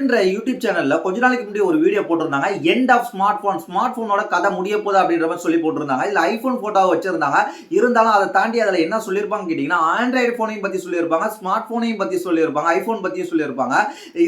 ட்ரெண்ட்ன்ற YouTube சேனல்ல கொஞ்ச நாளைக்கு முன்னாடி ஒரு வீடியோ போட்டிருந்தாங்க. End of smart phone smart போனோட கதை முடிய போகுது அப்படின்ற மாதிரி சொல்லி போட்டிருந்தாங்க. இதுல ஐபோன் போட்டோவை வச்சிருந்தாங்க. இருந்தாலும் அதை தாண்டி அதுல என்ன சொல்லியிருப்பாங்க கேட்டீங்கன்னா ஆண்ட்ராய்டு போனையும் பத்தி சொல்லியிருப்பாங்க ஸ்மார்ட் போனையும் பத்தி சொல்லியிருப்பாங்க ஐபோன் பத்தியும் சொல்லியிருப்பாங்க.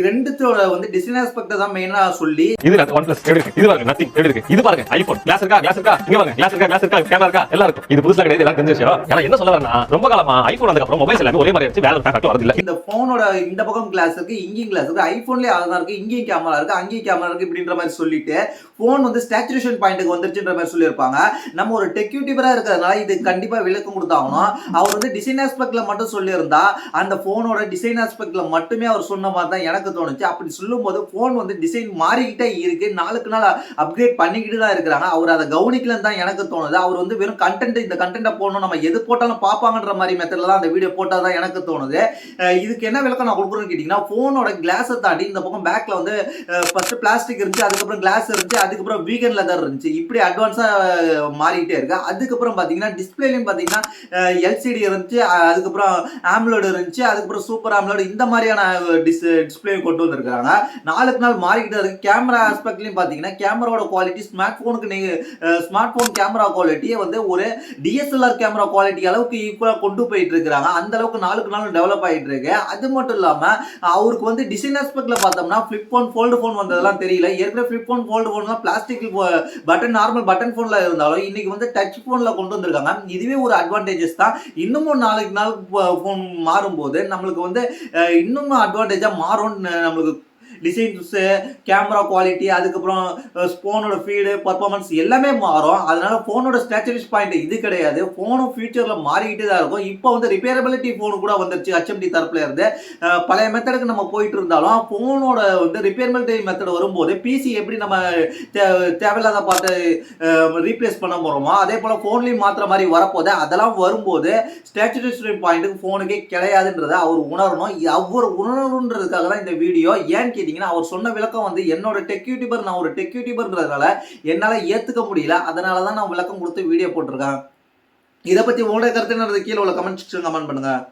ரெண்டுத்தோட வந்து டிசைன் ஆஸ்பெக்ட் தான் மெயினா சொல்லி இது ஒன் பிளஸ் இருக்கு. இது பாருங்க நத்திங் இருக்கு. இது பாருங்க ஐபோன் கிளாஸ் இருக்கா கிளாஸ் இருக்கா? இங்க பாருங்க கிளாஸ் இருக்கா கிளாஸ் இருக்கா? கேமரா இருக்கா? எல்லாம் இருக்கும். இது புதுசா கிடையாது எல்லாம் தெரிஞ்ச விஷயம். ஏன்னா என்ன சொல்ல வரேன்னா ரொம்ப காலமா ஐபோன் அதுக்கு அப்புறம் மொபைல் எல்லாமே ஒரே மாதிரி வச்சு வேற ஒரு பேக்கெட் வரது இல்ல இந்த போனோட இந்த பக்கம் கிளாஸ் இருக்கு இங்கேயும் கிளாஸ் இருக்கு. ஐபோன்லயே தான் இருக்கு இங்கேயும் கேமரா இருக்கு அங்கேயும் கேமரா இருக்கு இப்படின்ற மாதிரி சொல்லிட்டு போன் வந்து ஸ்டாச்சுரேஷன் பாயிண்ட்டுக்கு வந்துருச்சுன்ற மாதிரி சொல்லியிருப்பாங்க. நம்ம ஒரு டெக்யூட்டிவராக இருக்கிறதுனால இது கண்டிப்பாக விளக்கம் கொடுத்தாகணும் அவர் வந்து டிசைன் ஆஸ்பெக்டில் மட்டும் சொல்லியிருந்தா அந்த ஃபோனோட டிசைன் ஆஸ்பெக்டில் மட்டுமே அவர் சொன்ன மாதிரி தான் எனக்கு தோணுச்சு. அப்படி சொல்லும்போது ஃபோன் வந்து டிசைன் மாறிக்கிட்டே இருக்கு நாளுக்கு நாள் அப்கிரேட் பண்ணிக்கிட்டு தான் இருக்கிறாங்க. அவர் அதை கவனிக்கலன்னு தான் எனக்கு தோணுது. அவர் வந்து வெறும் கண்டென்ட் இந்த கண்டென்ட்டை போடணும் நம்ம எது போட்டாலும் பார்ப்பாங்கன்ற மாதிரி மெத்தடில் தான் அந்த வீடியோ போட்டால் தான் எனக்கு தோணுது. இதுக்கு என்ன விளக்கம் நான் கொடுக்குறேன்னு கேட்டிங்கன்னா ஃபோனோட கிளாஸை தாண்டி இந்த பக்கம் பேக்கில் வந்து ஃபஸ்ட்டு பிளாஸ்டிக் இருந்துச்சு அதுக்கப்புறம் கிளாஸ் இருந்துச்சு அதுக்கப்புறம் வீகன் லெதர் இருந்துச்சு. இப்படி அட்வான்ஸாக மாறிக்கிட்டே இருக்கு. அதுக்கப்புறம் பார்த்தீங்கன்னா டிஸ்பிளேலையும் பார்த்தீங்கன்னா எல்சிடி இருந்துச்சு அதுக்கப்புறம் ஆம்லோடு இருந்துச்சு அதுக்கப்புறம் சூப்பர் ஆம்லோடு இந்த மாதிரியான டிஸ் டிஸ்பிளே கொண்டு வந்திருக்காங்க. நாளுக்கு நாள் மாறிக்கிட்டே இருக்கு. கேமரா ஆஸ்பெக்ட்லையும் பார்த்தீங்கன்னா கேமராவோட குவாலிட்டி ஸ்மார்ட் ஃபோனுக்கு நீங்கள் ஸ்மார்ட் ஃபோன் கேமரா குவாலிட்டியை வந்து ஒரு டிஎஸ்எல்ஆர் கேமரா குவாலிட்டி அளவுக்கு ஈக்குவலாக கொண்டு போயிட்டு இருக்கிறாங்க. அந்த அளவுக்கு நாளுக்கு நாள் டெவலப் ஆகிட்டு இருக்கு. அது மட்டும் இல்லாமல் அவருக்கு வந்து டிசைன் ஆஸ்பெக்ட்ல பார்த்தோம்னா ஃபிளிப் ஃபோன் ஃபோல்டு ஃபோன் வந்ததெல்லாம் தெரியல. ஏற்கனவே ஃபிளிப் ஃபோன் ஃபோல்டு ஃபோன்லாம் பிளாஸ்டிக் பட்டன் நார்மல் பட்டன் ஃபோனில் இருந்தாலும் இன்னைக்கு வந்து டச் ஃபோனில் கொண்டு வந்திருக்காங்க. இதுவே ஒரு அட்வான்டேஜஸ் தான். இன்னமும் நாளைக்கு நாள் ஃபோன் மாறும்போது நம்மளுக்கு வந்து இன்னும் அட்வான்டேஜாக மாறும்னு நம்மளுக்கு டிசைன்ஸு கேமரா குவாலிட்டி அதுக்கப்புறம் ஃபோனோட ஃபீடு பர்ஃபார்மன்ஸ் எல்லாமே மாறும். அதனால ஃபோனோட ஸ்டாச்சரிஸ் பாயிண்ட் இது கிடையாது. ஃபோனும் ஃபியூச்சரில் மாறிக்கிட்டே தான் இருக்கும். இப்போ வந்து ரிப்பேரபிலிட்டி ஃபோனு கூட வந்துருச்சு ஹெச்எம்டி தரப்புல இருந்து. பழைய மெத்தடுக்கு நம்ம போயிட்டு இருந்தாலும் ஃபோனோட வந்து ரிப்பேர்மெண்ட் மெத்தட் வரும்போது பிசி எப்படி நம்ம தே தேவையில்லாத பார்த்து ரீப்ளேஸ் பண்ண போகிறோமோ அதே போல் ஃபோன்லேயும் மாற்றுற மாதிரி வரப்போது அதெல்லாம் வரும்போது ஸ்டாச்சுரிஸ்டரி பாயிண்ட்டுக்கு ஃபோனுக்கே கிடையாதுன்றதை அவர் உணரணும். இ- அவர் உணரணுன்றதுக்காக தான் இந்த வீடியோ ஏன்னு கேட்டிங்கன்னா அவர் சொன்ன விளக்கம் வந்து என்னோட டெக் யூடியூபர் நான் ஒரு டெக் யூடியூபர்ன்றதுனால என்னால் ஏற்றுக்க முடியல. அதனால தான் நான் விளக்கம் கொடுத்து வீடியோ போட்டிருக்கேன். இதை பற்றி உங்களோட கருத்து என்னது கீழே உள்ள கமெண்ட் செக்ஷன் கமெண்ட் பண்ணுங்கள்